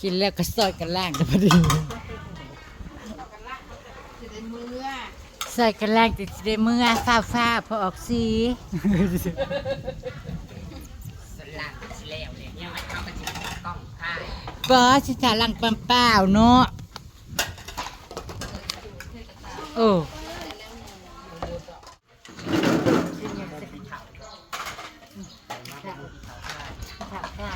กินแล้วก็ซอยกันล่างกันพอดีจะได้มือซอยกันล่างติดได้เมื่อฟ้าฟ้าพอออกสีสลัดสิแล้วเลยเนี่ยมันเข้ามาจิกล้องถ่ายบอสิจาลังปัมเปล่าเนาะโอ้ผักได้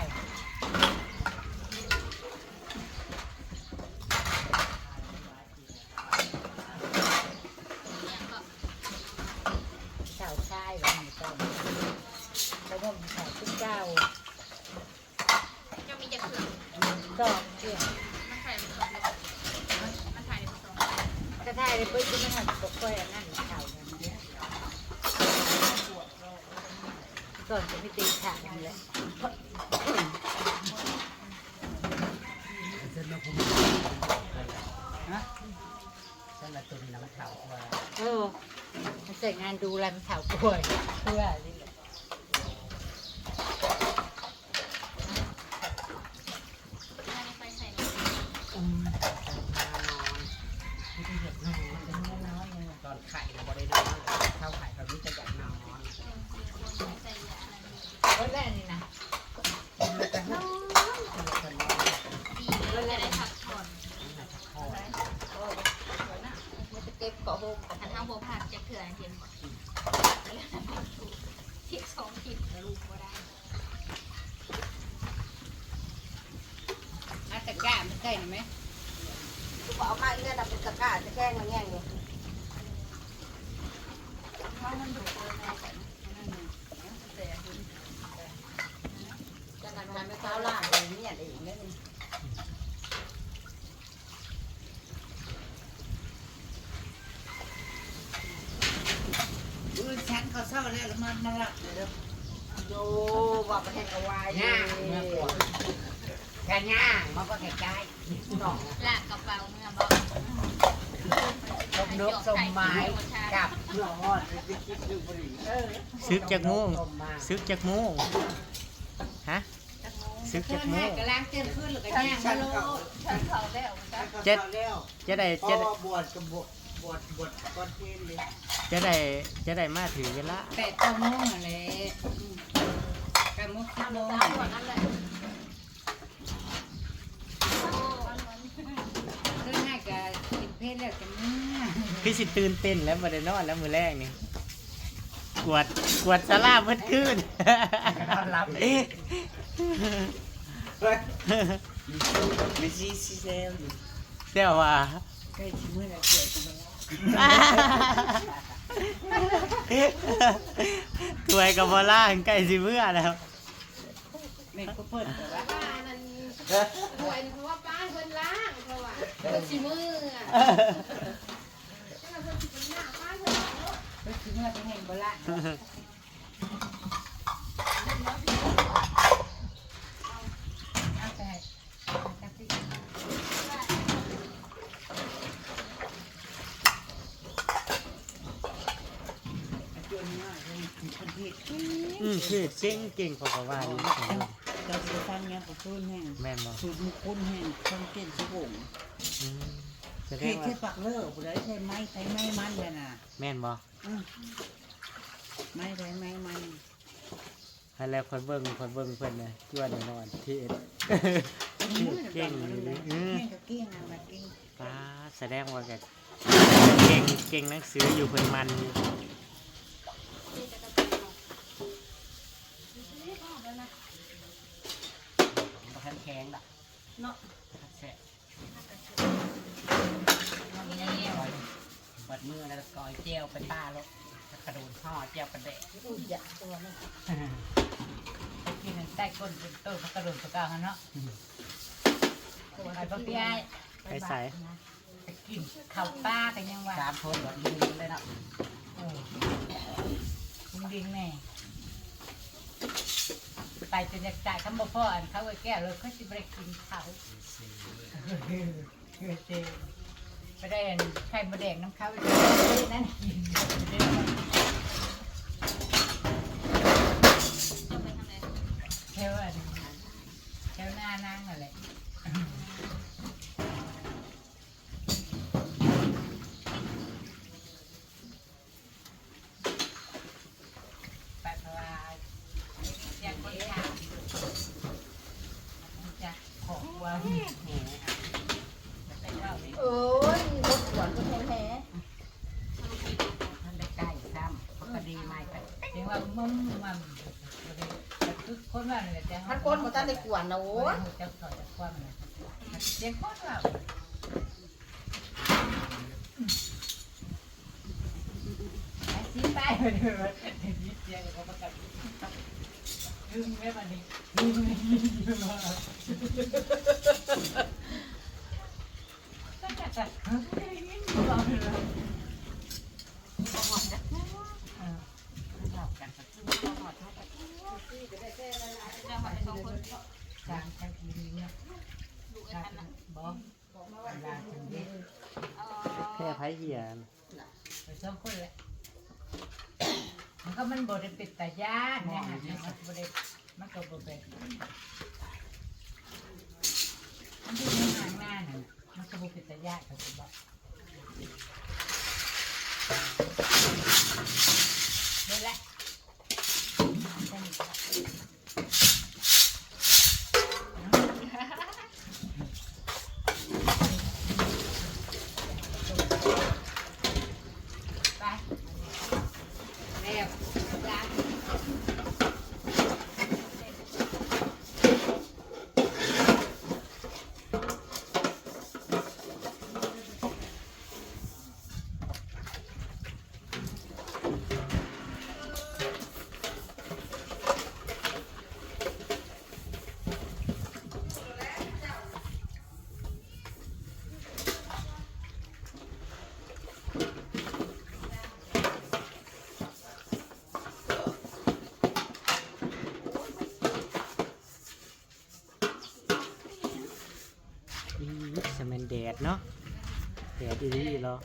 เจ้าชายหรือเจ้าเขาบอกขายขึ้นเจ้า จะมีจะเขือง ดอกเกี่ยว มันใส่ผสมเลยมันถ่ายในผสม กระทาย เลยเพื่อที่มันหันตกไปอันนั่นเข่าเนี่ยก่อนจะไม่ตีขาดนั่นแหละสลัดตัวนี้นะมันเข่าว่าเออมันเสร็จงานดูแลมันเข่าป่วยเพื่อนี่แหละ ไปใส่ ตอนไข่เราบริโนอนเข้าไข่แบบนี้จะอยากนอน ใส่ยาอะไร เออแล้วอันนี่นะ ดีเลยจะได้พักผ่อน มันจะเก็บเกาะโฮม ขันห้าหัวผักจะเขือเทียนก่อนทิศสองทิศลูกก็ได้ อา ตะกร้ามันใช่ไหมเอามาเลือดเป็นตะกร้าจะแกล้งมาแง่งเลยจะทำงานไม่เท้าล่างเลยเนี่ยเองนั่นเองอุ้ยฉันเขาเศร้าแล้วแล้วมันมาลักเลยเด้อโยว่าประเทศกวายย่างเมื่อปว ดแค่ย่างมันก็แค่ใกล้น้องลากกระเป๋าเมื่อบอกลมนกสมไม้กับนอนซึกจากงูซึกจากงูฮะซึกเพื่จาอกนงูแม่ก็ล้างเตียนขึ้นหรือก็ย่างมาโลดฉันเขาแล้วจะจะได้จะได้บวชกับบวชบวชบวชก้อนเทนเลยจะได้จะได้มาถือเวลาแปดเก้าโมงอะไรเก้าโมงสิบโมง นั่นแหละ เรื่องง่ายกับกินเพศแล้วจะเมื่ อพี่สิตื่นเต้นแล้วมาได้นอนแล้วมือแรกนี่กวดกวดสลาเมื่อคืนนอนรับไม่ใช่ซีเซลเดี๋ยวว่าใกล้ชิมเมื่อไรเกิดกันแล้วถวยกับบอล่างใกล้สิเมื่อแล้วแม่ก็เปิดแต่ว่าป่วยเพราะว่าป้าเพิ่นล้างเพราะว่าเพิ่นชิมืออะก็ ชิมเมื่อเป็นแห่งโบราณเอาแต่กะทิจนมากเลยคนที่อืมคือเก่งเก่งพอกับว่าดีเราจะฟังเงี้ยกับพื้นแห้งแม่นบ่สูตรมุกุนแห้งคนเก่งสิบงอืมแสดเฮ็งดว่าแค่ปักเลิกผู้ใดใช้ไม้ใช้ไม้มันเลยน่ะแม่นบ่ ไม้ใช้ไม้มันให้แล้วคนเบิ่งคนเบิ่งเพิ่นน่ะจวนแน่นอนที่เอ็ดเก่งเลยอืมแม่ก็เก่งอะมาเก่งป้าแสดงว่าแกเก่งเก่งหนังสืออยู่เพิ่นมันอยู่บ่ทันแข็งดอกเนาะแซ่บ บัดมือแล้วก็กอยเจียวเป็นบ้าแล้วกระโดดห่อเจียวเป็นเด็กอุ้ยอย่าตัวนี่กินใต้ก้นเป็นต้นกระโดดตัวกลางเนาะตัวไอ้พวกพี่ไอ้ไปใส่ไปกินข้าวป้ากันยังว่าสามคนบัดมือเลยเนาะเออดิงดิงแน่ไปจนอยากจ่ายคำบ่พ่ออันเขาไอ้แก้วเลยเขาสิไปกินเขาเออเจ ไปได้อันไข่มะแดงน้ำเขาไปนั่นกินจะไปทำอะไรแถวอันเทวหน้านางอะไร ว่ามึงมัน คือคนว่าเนี่ยจะมันคนบ่ทันได้กวนนะโอ้ยจะถอยจะคว่ำนะเสียงคนว่าไอ้ซีไปเลยยิบเสียงก็ประกาศลืมแม่บันนี้ลืมไม่ยินอยู่ว่าก็จะจะเฮ้ยยินอยู่ว่าเลย จางกันทีนี้เนี่ยจางบอกเวลาถึงเด็ก แค่ไผ เหี้ยนไปสองคนแหละมันก็มันบริปิดตาญาติเนี่ยมันบริมันก็บริเป็นมันอยู่ในห่างหน้าน่ะมันก็บริปิดตาญาติเขาบอกเดี๋ยวแหละไปแล้วจ้า อีส แมนแดดเนาะแดดอีนี่เหรอ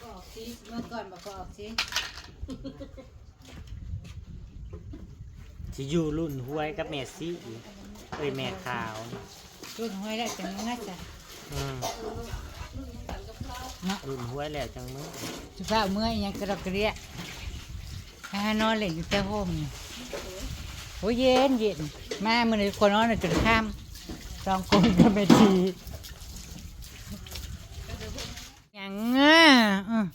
ก็ออกซิเมื่อก่อนบอกก็ออกซิสิอยู่รุ่นห้วยกับแม่ซี่เอ้ยแม่ขาว รุ่นห้อยได้จังงั้นจ้ะอืมเนาะ รุ่นห้วยแล้วจังมึงสุภาพเมื่อยยังกระดกกระเดียถ้านอนเล่นอยู่แต่ห่มนี่โอ้ยเย็นเย็นมาเมื่อไหร่คนนอนน่ะจนข้ามสองคนก็ไม่ทีอย่างง่ะอืม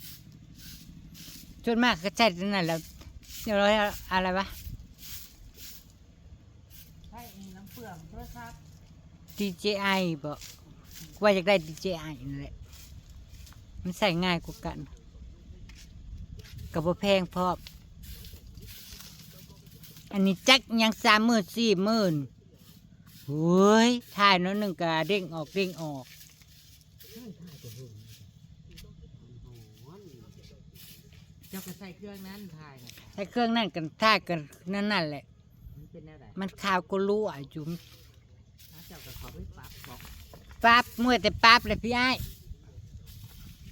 จนมากก็ใจนั่นแหละเดี๋ยวเราอะไรวะใช่น้ำเปลือกโทรศัพท์ DJI บอก ว่าอยากได้ DJI นั่นแหละ มันใส่ง่ายกว่ากัน กับบ่แพงพร้อมอันนี้จักยังสามหมื่นสี่หมื่นโอ้ยถ่ายน้อยหนึ่งกะเด้งออกเด้งออก เจ้าก็ใส่เครื่องนั้นถ่ายนะใช้เครื่องนั่นกันถ่ายกันนั่นนั่นแหละ มันเป็นอะไรมันข่าวก็รู้อะจุ๋ม เจ้าก็ขอไปปรับบอก ปั๊บมัวแต่ปั๊บเลยพี่ไอ้าย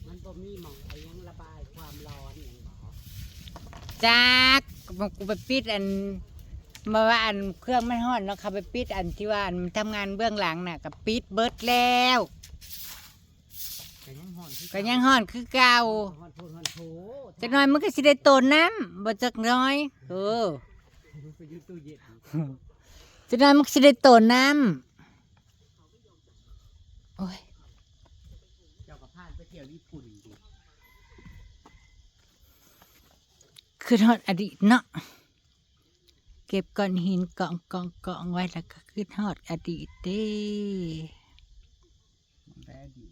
มันบ่มีหมองไอ้ยังระบายความร้อนอย่างหมอจักมันกูไปปิดอันมาว่าอันเครื่องมันห้อนเนาะเขาไปปิดอันที่ว่าอันมันทำงานเบื้องหลังน่ะกับปิดเบิดแล้ว ก็ยังห่อนคือก็ยังห้อนคือเก่าห่อนโพนห่อนโถจักหน่อยมันก็สิได้โตน้ำบ่จักหน้อยเออไปอยืดตู้เย็นจักหน่อยมันก็สิได้โตน้ำโอ้ย เจ้าก็พานไปเที่ยวญี่ปุ่นดิ คือทอดอดีตเนาะเก็บก้อนหินกองกองกองไว้แล้วก็คือทอดอดีตเด้มันได้ดี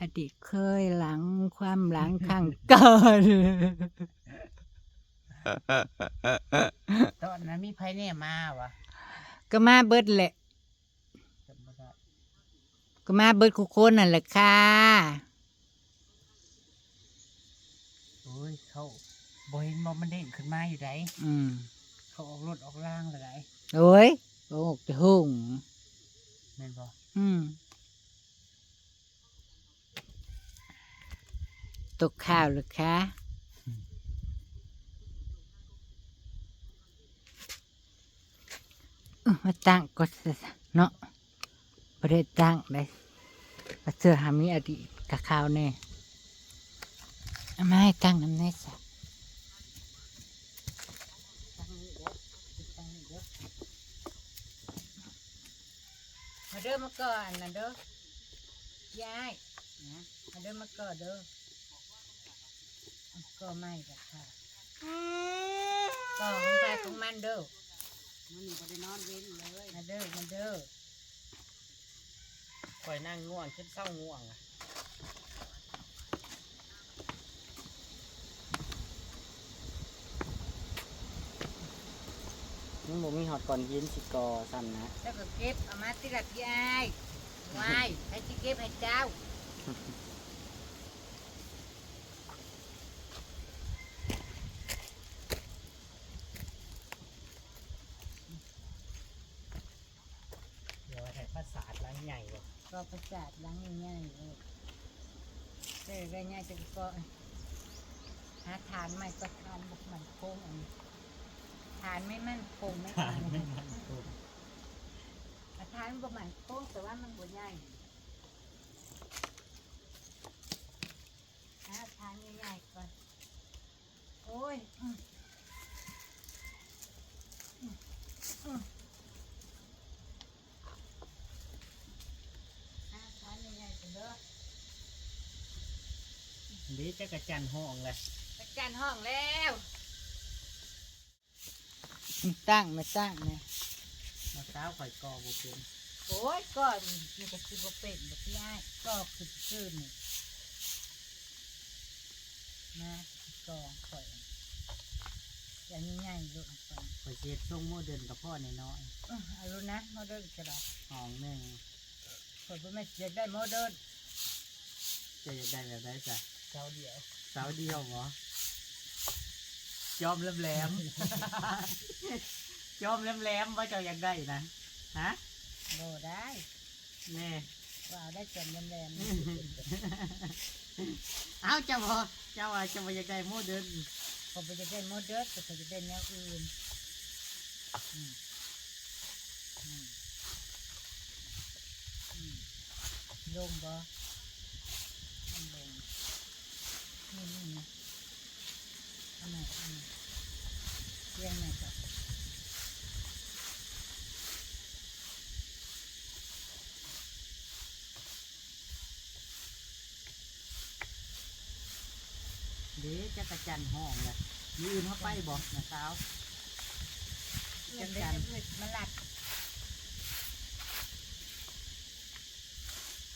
อดีตเคยหลังความหลังข้างก่อนตอนนั้นมีไผแน่มาวะก็มาเบิดแหละจำไม่ได้ก็มาเบิดคุกคนนั่นแหละค่ะโอ้ยเขา บ่เห็นบ่มันเด้งขึ้นมาอยู่ไดอืมเขาออกรถออกล่างเลยไดโอ้ยโอ้จะหุ่งแม่นบ่อืมตกข้าวหรือคะอื้อมาตั้งก็เนาะประเด็ตั้งได้ว่าเสื้อหามีอดีตกับข้าวแน่เอามาให้ตั้งน้ำแน่สั เด้อมาก่อนนะเด้อยายนะมาเด้อมาก่อนเด้อก็ไม่ละค่ะก็ของไปของมันเด้อมันนี่บ่ได้นอนเว้นเลยมาเด้อมาเด้อคอยนั่งง่วงชิดเศร้าง่วงอะ มันบ่มีหอดก่อนยินสิกอซ้ำนะแล้วก็เก็บเอามาติลัดยายไว้ให้ที่เก็บให้เจ้าเดี๋ยวให้ภาษาล้างใหญ่บ่ก็ประสาทล้างง่ายๆเลยเจอได้ง่ายจะก็หาทานใหม่ก็ทานบุกมันโค้งอันนี้ ทานไม่มั่นคงไม่ผ่านไม่มันถูกอาทานบุกมันโค้งแต่ว่ามันบ่ใหญ่หาทานใหญ่ๆก่อน โอ้ยอืมอืมอืมหาทานใหญ่ๆก่อนเด้อเดี๋ยวจะกระจันห้องเลยจัดการห้องแล้ว ตั้งไม่ตั้งเนี่ยมาเช้าข่อยกอบ่เป็นโอ้ยก่อนมีกระสิบเป็นแบบนี้ก็ขึ้นขึ้นนี่นะกองข่อยอย่างนี้ง่ายลูกก่อนข่อยเสียทรงโมเดิร์นกับพ่อในน้อยอื้อเอารู้นะโมเดิร์นจะได้ๆห้องหนึ่งข่อยบ่แม่นอยากได้โมเดิร์นจะอยากได้แบบได้จ้ะเจ้าเดียวสาวเดียวเหรอ ยอมแหลมๆยอมแหลมๆว่าเจ้าอยากได้นะฮะโดได้แม่ว่าเอาได้จนแรงๆเอาเจ้าบ่เจ้าว่าเจ้าบ่อยากได้โมเดิร์นผมไปจะได้โมเดิร์นแต่ผมจะได้แนวอื่นอืมอืมอืมลงบ่ลงนี่ นี่นะอันไหนอันไหนเรียงหน่อนเดี๋ยวจะกระจันห้องเลยยืนเข้าไปบอกนะสาวเรียงได้เลยมันหลัด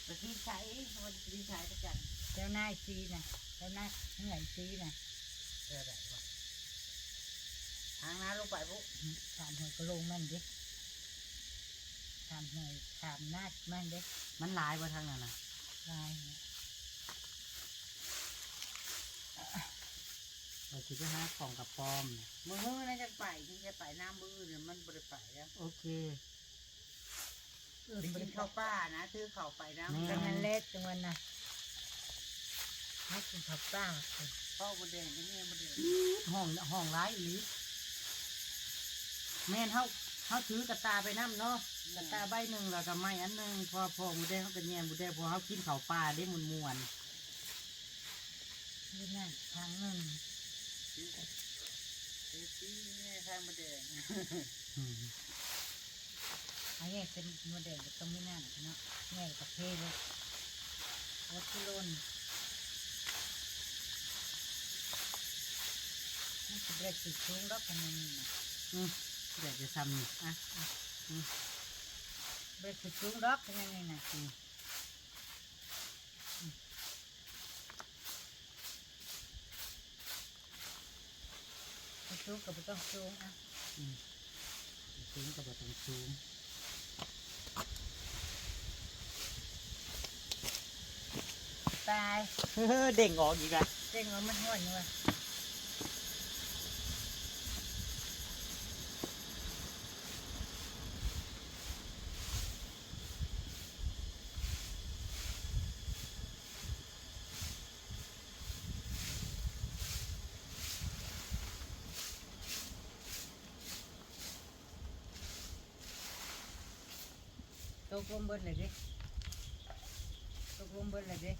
ไปที่ใช้มันที่ใช้ประจันเจ้านายซีนะเจ้านายเหนื่อยซีนะ เออได้บ่ทางน้าลงไปปุ๊ถามหอยก็ลงมันดิถามหอยถามนาดมันดิมันหลายบ่ทางนั้นน่ะลายเนี่ยเราสิไปหาของกับปอมน่ะมือนั่นจะไปที่จะไปน้ำมือเนี่ยมันบ่ได้ไปแล้วโอเคอื่นไปบกิรินเข้าข้าวป้านะซื้อข้าวไปน้ำแม่จังมันเล็ดจังวันน่ะให้กินผักป้า สิพ่อบดแดงก็เนี่ยบดแดงห้องห้องร้ายอีหลีแม่นเฮาเฮาถือกระตาไปน้ำเนาะกระตาใบหนึ่งแล้วก็ไม้อันหนึ่งพอพอหมูแดงเขาก็แยมหมูแดงพอเขากินข้าวปลาได้มวนมวนนี่นั่นทางหนึ่งเอ้ยที่เนี่ยทางบดแดงๆอืมอันนี้เป็นโมเดลตรงนี้นั่นเนาะแง่กับเทเลยวัดกิโลนนี่คือ เบรกติดชุ้งรอบกันนี่นะอืมเดี๋ยวจะทำนี่อะเบรกติดชุ้งรอบกันนี่นะอืมติดชุ้งกับไม่ต้องชุ้งอะสูงกับบ่ต้องสูงตายเฮ้อเด้งออกอีกอะเร่งว่ามันห้วนอยู่ว่ะต กลมเบิดเลยดิตกลมเบิดเลยดิ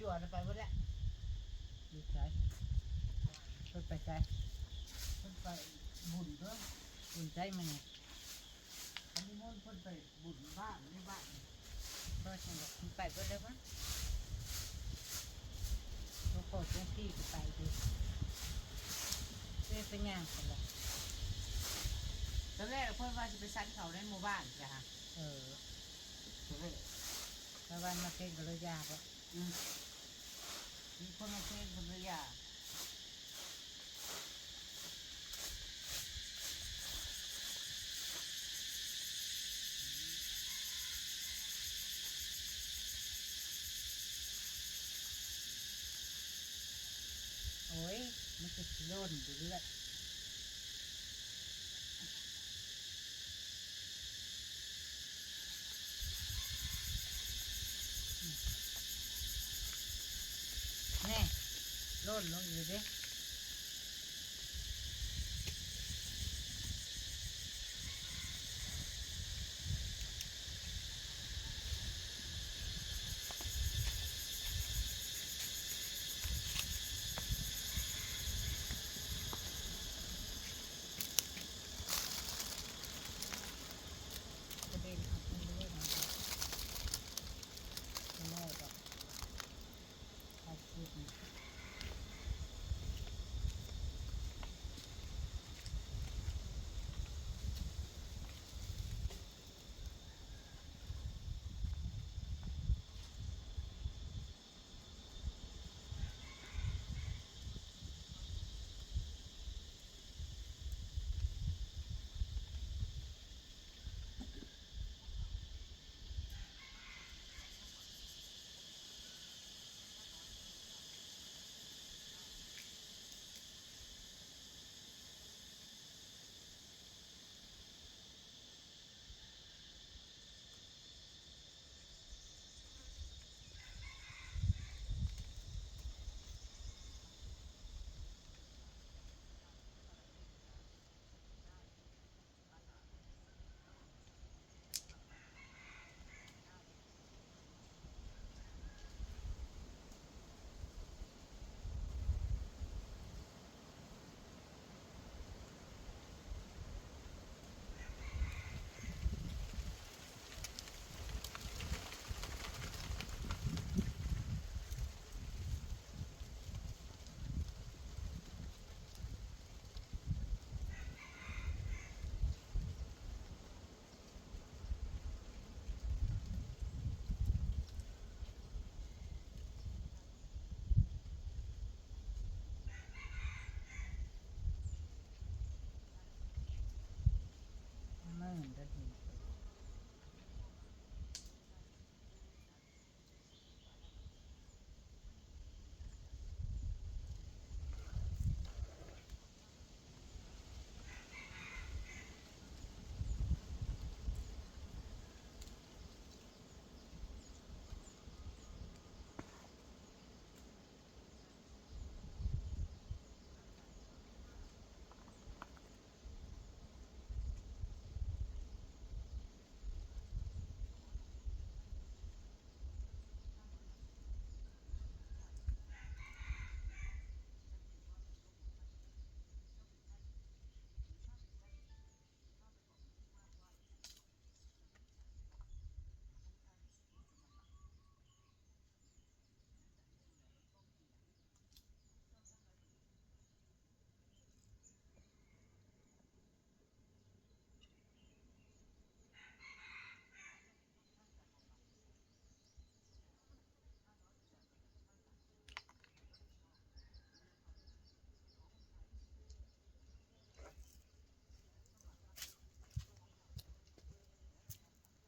จวดไปหมดแล้ว บุญใจมันนี่อันนี้มันเพิ่นไปบุญบ้านในบ้านเพิ่นจังบอกเพิ่นไปเพิ่นได้บ่โอ้โหจังซี่ก็ไปดิเอ้ยเป็นหยังกันล่ะตอนแรกเพื่อนว่าจะไปซันเขาในหมู่บ้านจ้ะเออแล้ววันมาเป็นก็เลยยากอะมีคนมาเพ่งคนระยะ โอ้ยมันจะโล่นอยู่เรื่อยแน่ โล่นล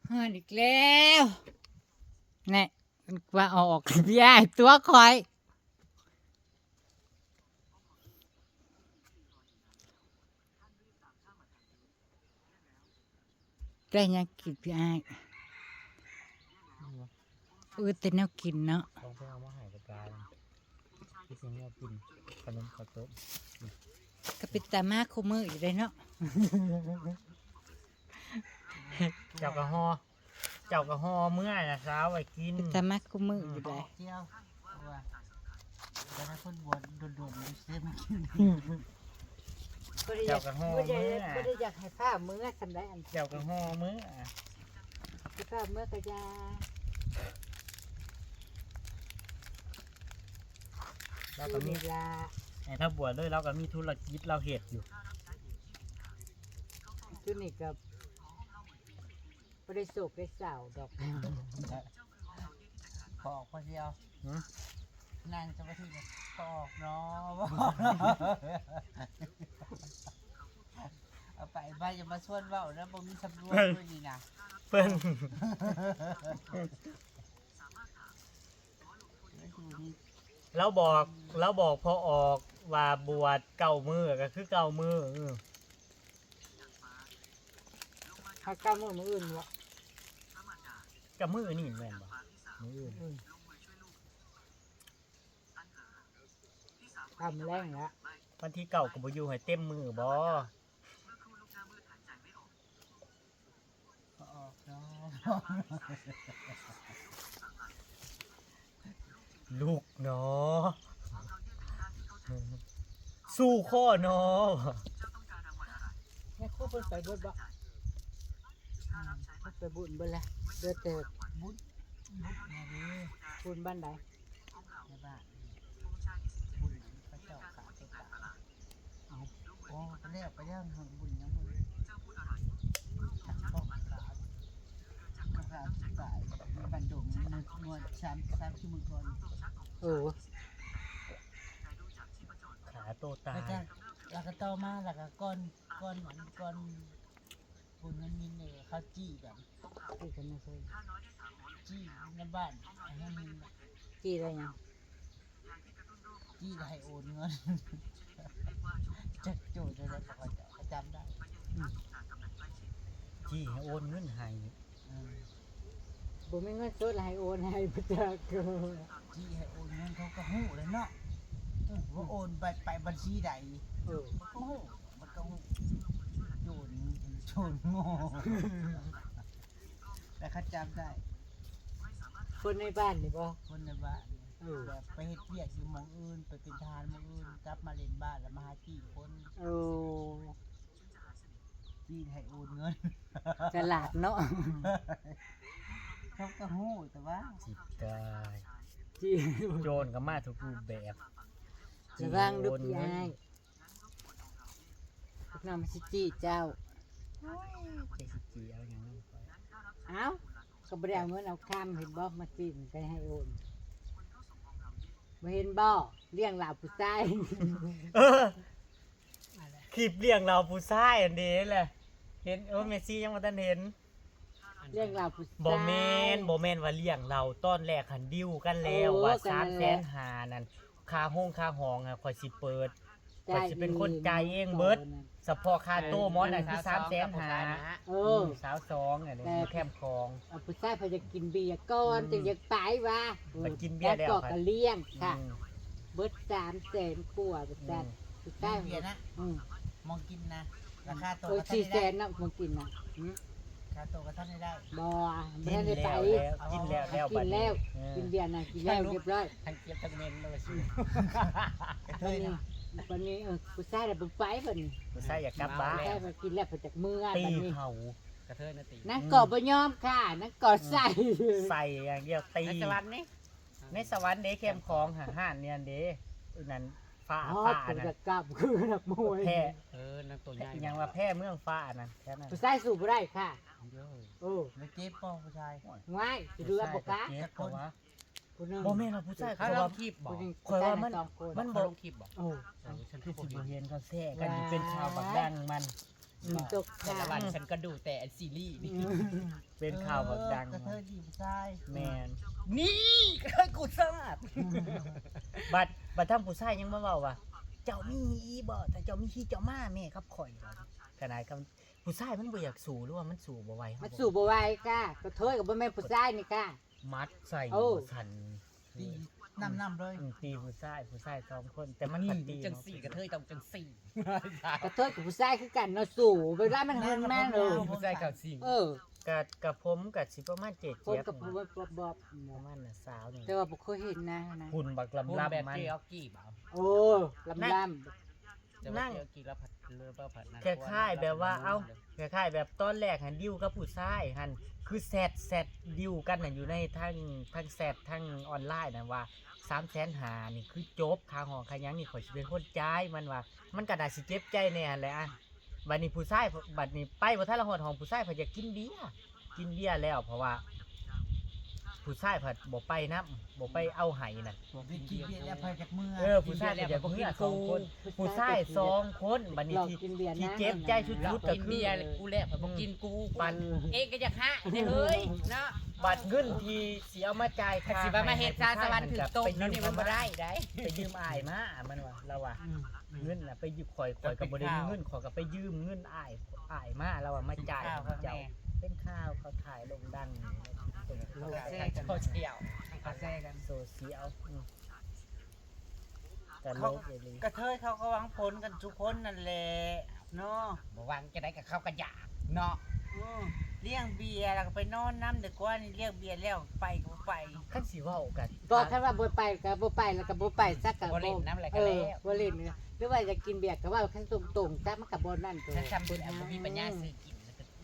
เฮ้ยอีกแล้วนี่มันว่าเอาออกพี่ไอ้ตัวคอย ได้ยังกินพี่ไอ้อือแต่แนวกินเนาะต้องไปเอามาใหายกับการที่สิ่งที่เรากินขนมข้าวต้มก็เป็นตามาคู่มืออยู่เลยเนาะ เจ้ากระหอเจ้ากระหอเมื่อนะสาวไว้กินเป็นตามาคู่มืออยู่เลยเที่ยวเว่าแต่ถ้าคนบวชโดนๆมันซื้อมากินก็ได้อยากก็ได้ก็ได้อยากให้ผ้ามือทำได้อันเจ้าก็ห่อมื้ออะที่ผ้ามือกระยาเราก็มีเวลาไอ้ถ้าบวชเลยเราก็มีธุรกิจเราเฮ็ดอยู่ชุดนี้กับ ไม่ได้โศกได้เศร้าดอกขอออกคนเดียวหือ นั่งสมาธิเนี่ยขอออกเนาะบ่เอาไปบ้านอย่ามาชวนเว้านะบ่มีสำรวจด้วยนี่นะเพิ่นเราบอกเราบอกพอออกว่าบวชเก่ามือก็คือเก่ามือเออเขาก้าวมือมืออื่นวะ กับมือนี่แม่นบ่มืออื่นทำแรงแล้ววันที่เก่าก็บ่อยู่ให้เต็มมือบ่ขอออกเนาะลูกเนาะสู้ข้อเนาะแม่ครูเพิ่นไปบวชบ่อืมเพิ่น ไปบุญเบิ่ละเดือดเติบบุญบุญนี่บุญบ้านใดในบ้านบุญพระเจ้าขาตัวตาเอาโอ้ไปแล้วไปแล้วหบุญยังบุญจักต้องขาดขาดสายบันดงมันนวดสามสามชั่วโมงก่อนโอ้ขาโตตาแล้วยก็แล้วก็ต่อมาแล้วก็ก้อนก้อนอันก้อน บุญนั้นมินเนี่ยเขาจี้กันที่กันไม่เคยจี้ในบ้านอันนั้นมินน่ะกี่อะไรยังจี้แล้วให้โอนเงินจักโจทย์เลยแล้วเขาจะเขาจำได้ที่ให้โอนเงินให้เออบ่มีเงินสดให้โอนให้พุทธะก็จี้ให้โอนเงินเขาก็หู้เลยเนาะเออว่าโอนไปไปบัญชีใดเออมันก็หู้มันก็หู้โจร โจรโง่แต่เขาจำได้ คนในบ้านนี่บ่ คนในบ้านเนี่ยเออ แบบไปเฮ็ดเวียกอยู่หมองอื่น ไปเป็นทหานหมองอื่น กลับมาเล่นบ้านแล้วมาหาจี้คนโอ้จี้ให้โอนเงิน ฉลาดเนาะเขาก็หู้แต่ว่าจิตตายที่โจรก็มาทุกรูปแบบระวังลูกยายพวกน้ำมันสิจี้เจ้า เจสิจีเอาอย่างนั้นไปเอ้าก็บ่ได้เอาเงินเอาคำเห็นบ่มาจิ้มไปให้โอนบ่เห็นบ่เลี้ยงหลาผู้ชายเออคลิปเลี้ยงเราผู้ชายอันนี้แหละเห็นเออเมสซี่ยังมาทันเห็นเลี้ยงหลาผู้ชายบอแมนบอแมนว่าเลี้ยงเราตอนแรกหันดิวกันแล้วโอ้ว่ากันสามนั่นแสแหละนหานั่นค่าห้องค่าห้องอะคอยสิเปิดจ่ายข้อยสิเป็นคนจ่ายเองเบิดเฉพาะค่าโต้มอสน่ะคือสามแสนหาเออ สาวสองอะเนี่ยแต่อยู่แคมป์คลอง เอาผู้ชายเพอจะกินเบียร์ก่อนอืมจึงจะไปว่ามันกินเบียร์แล้วก็ก็เลี้ยงค่ะ อืมเบิดสามแสนกว่าบาทผู้ชายเบียร์นะ อืมมองกินนะ ราคาตัวโอ้ยก็ท่านสี่แสได้นนะมึงกินนะอืมราคาตัวก็ท่านได้บ่กิไม่นได้ไป แล้วแล้วกินแล้วแล้วกิบัดนนี้แล้วเออกินเบียร์นะกินแล้วเรียบร้อยทั้งเก็บทั้งเมนเลยสิเควันยนี้นะ วันนี้เออผู้ชายน่ะเบิ่งไปบัดนี้ผู้ชายอยากกลับบ้านผู้ชายมากินแล้วไปจากเมืองตีบัดนี้เขากระเทยนาตีนั่งกอดบ่ยอมค่ะนั่งกอดใส่ใส่อย่างเดียวตีนักสวรรค์นี่ในสวรรค์เด้เข้มคลองหาห้านเนี่ยเด้อันนั้นฟ้าอ๋อฟ้าเป็นนั่กระนกับคือนักมวยแพ้เออนักตัวใหญ่ยังว่าแพ้เมืองฟ้านั่นแค่นั้นผู้ชายสู้บ่ได้ค่ะเยอะโอ้ไม่เจ็บป้องผู้ชายง่ายสิเรือบ่กะเจ็บเพราะว่า ผู้หนึงบ่แม่นว่าผู้ชายเขาเขาลอว่างคลิปบอกผู้หนึงข่อยว่ามันผู้ชยสองคนมันเขาลงคลิปบอกโอ้เออฉันคืคืออสิผมบ่เห็นเขาแซ่กันอยู่เป็นข่าวบักดังมันตกแต่ค่ะละวันฉันก็ดูแต่ซีรีส์นี่อืมเป็นข่าวบักดังกระเทยดีผู้ชายแม่นนี่กระเทยกูทราบบัดบัดทางผู้ชายยังมาเว้าว่า เจ้ามีอีบ่ถ้าเจ้ามีขี้เจ้ามาแม่ครับข่อยว่าขนาดกับผู้ชายมันบ่อยากสู้หรือว่ามันสู้บ่ไหวมันสู้บ่ไหวค่ะกระเทยกับบ่แม่นผู้ชายนี่ค่ะ มัดใส่โอ้สันดีน้ำน้ำเลยอืมตีผู้ชายผู้ชายสองคน แต่มันนี่ผัดตีจังสี่กระเทยต้องจังสี่กระเทยกับผู้ชายคือกันเนาะสู้เวลามันเฮินแม่นเออผู้ชายเก่าสิงเออกับกับผมกับสิประมาณเจ็ดคนเจ็ดกับผมว่าบอบประมาณน่ะสาวนี่แต่ว่าบ่เคยเห็นนะนะหุ่นบักพูดลำแบบลำมัน เจออกกี้เปล่าโอ้ลำลแต่ว่าเจออกกี้แล้วผัดเรือเปล่าผัดนั่นคล้ายๆแบบว่าเอ้า คล้ายๆแบบตอนแรกหันดิวกับผู้ชายหันคือแซดแซดดิวกันน่ะอยู่ในทั้งทั้งแซดทั้งออนไลน์น่ะว่าสามแสนหานี่คือจบคาหองคายังนี่ขอยสิเป็นคนจ่ายมันว่า มันกระดาสิเจ็บใจแน่แหละอะบัดนี้ผู้ชายบัดนี้ไปบ่ทันละหอดหองผู้ชายเพอจะกินเบียร์กินเบียร์แล้วเพราะว่า ผู้ชายเพิ่นบ่ไปนํบ่ไปเอาไห้น่ะำไปกินเบียร์แล้วพายจากเมื่อเออผู้ชายก็อยากเมื่อสองคนผู้ชายสองคนบัดนี้เราที่ กินเบียร์ที่นะเจ็บใจชุด เราๆก็กินคือเบียร์กูแลกผัดบ่กินกูบัดเองก็อยากหะได้เฮ้ยเนาะบัตรเงินที่สิเอามาจ่ายถ้าสิว่ามาเฮ็ดซาสวรรค์ถือตบนั่นนี่มันบ่ได้ได้ไปยืมอายมามันว่าเราว่าเงินน่ะไปยืมข่อยข่อยก็บ่ได้มีเงินข่อยก็ไปยืมเงินอายอายมาเราว่ามาจ่ายข้าวให้ข้างเจ้า แม่เป็นข้าวเขาถ่ายลงดัง เป็นโลกแซ่กันเขาเชียวเขาแซ่กันโซเชียลอืมแต่โลกเลยกระเทยเขาก็หวังผลกันทุกคนนั่นแหละเนาะบ่วางจะได้กับเขาก็อยาเนาะเลี้ยงเบียร์แล้วก็ไปนอนน้ำเด็กว่านี่เลี้ยงเบียร์แล้วไปก็ไปขั้นสิเว้ากันบอกแค่ว่าบ่ไปก็บ่ไปแล้วก็บ่ไปซักก็บ่เล่นน้ำอะไรก็แล้วบ่เล่นหรือว่าจะกินเบียร์ก็ว่าแค่ตรงๆจ้ามันก็บ่นั่นตัวถ้าจำเป็นบ่มีปัญญาซื้อกิน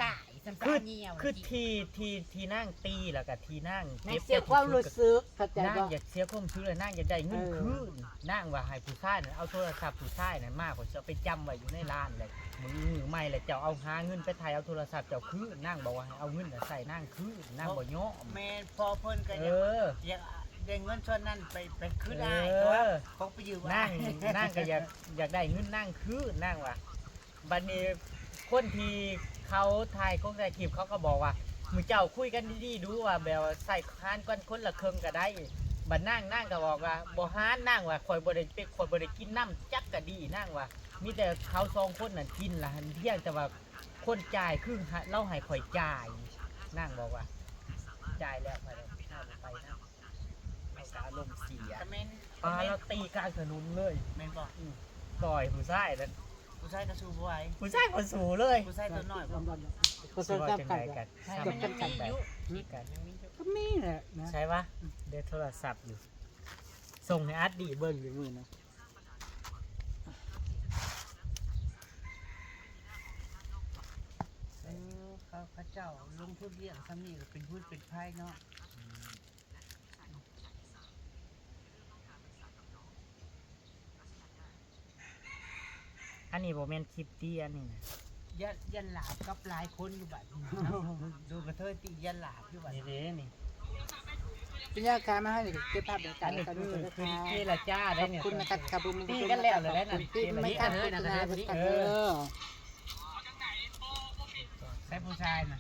ตายซ้ำคือๆเหี่ยวคือทีทีทีนั่งตีแล้วก็ทีนั่งนั่เก็งบเสียความรู้สึกเข้าใจนั่งบ่อยากเสียความชื้อเลยนั่งอยากได้เงินเออคืนนั่งว่าให้ผู้ชายน่ะเอาโทรศัพท์ผู้ชายน่ะมากกว่าจะเอาไปจำไว้อยู่ในร้านเลยมือมือไม่เลยเจ้าเอาหาเงินไปไทยเอาโทรศัพท์เจ้าคืนนั่งบอกว่าให้เอาเงินน่ะใส่นั่งคืนนั่งบ่ยอมแม่นพอเพิ่นก็เออยากออยากได้เงินส่วนนั้นไปไปคืนเอได้อเพราะว่าเขาไปยืมนั่งนั่งก็อยากอยากได้เงินนั่งคืนนั่งว่ะบัดนี้คนที่ เขาถ่ายก็ได้คลิปเขาก็บอกว่ามือเจ้าคุยกันดีๆดูว่าแบบว่าใส่คานกันคนละเครึ่งก็ได้บัดนั่งนั่งก็บอกว่าบ่ฮานนั่งว่าคอยบ่ได้เป็นคอยบ่ได้กินน้ำจักก็ดีนั่งว่ามีแต่เขาสองคนน่ะกินละหันเที่ยงแต่ว่าคนจ่ายคือให้เราให้คอยจ่าย นั่งบอกว่าจ่ายแล้วไปแล้วข้าวไปนะเราก็อารมณ์เสียแต่แม่นปลาเราตีกลางถนนเลยแม่นบอกต่อยผู้ชายนั่น ผู้ชายก็สู้บ่ไหวผู้ชายคนสูงเลยผู้ชายตัวน้อยบ่ก็ก็สต้องนจำใจกักันนให้กันมันยังมีอยู่มีกันก็มีแหละนะใช่ปะเดี๋ยวโทรศัพท์อยู่ ส่งให้อาร์ตดีเบิ้งอยู่มือนะเออเขาเขาเจ้าลงทุนเลี้ยงซ้ำนี่ก็เป็นพูดเป็นไพ่เนาะ อันนี้ผมเป็นคลิปที่อันนี้นะยันยันหลาบกับหลายคนอยู่บัดนี้เนาะดูกระเทยตียันหลาบอยู่บัดนี่นี้เด้นี่เป็นยาการมาให้เก็บภาพบรรยากาอัศนนี้กันคือนะคือคะเจรจาได้เนี่ย คุณนะครับครับผมตีกันแล้วเหรอได้น่ะตีไม่กันเลยนะเออ ใช้ผู้ชายน่ะ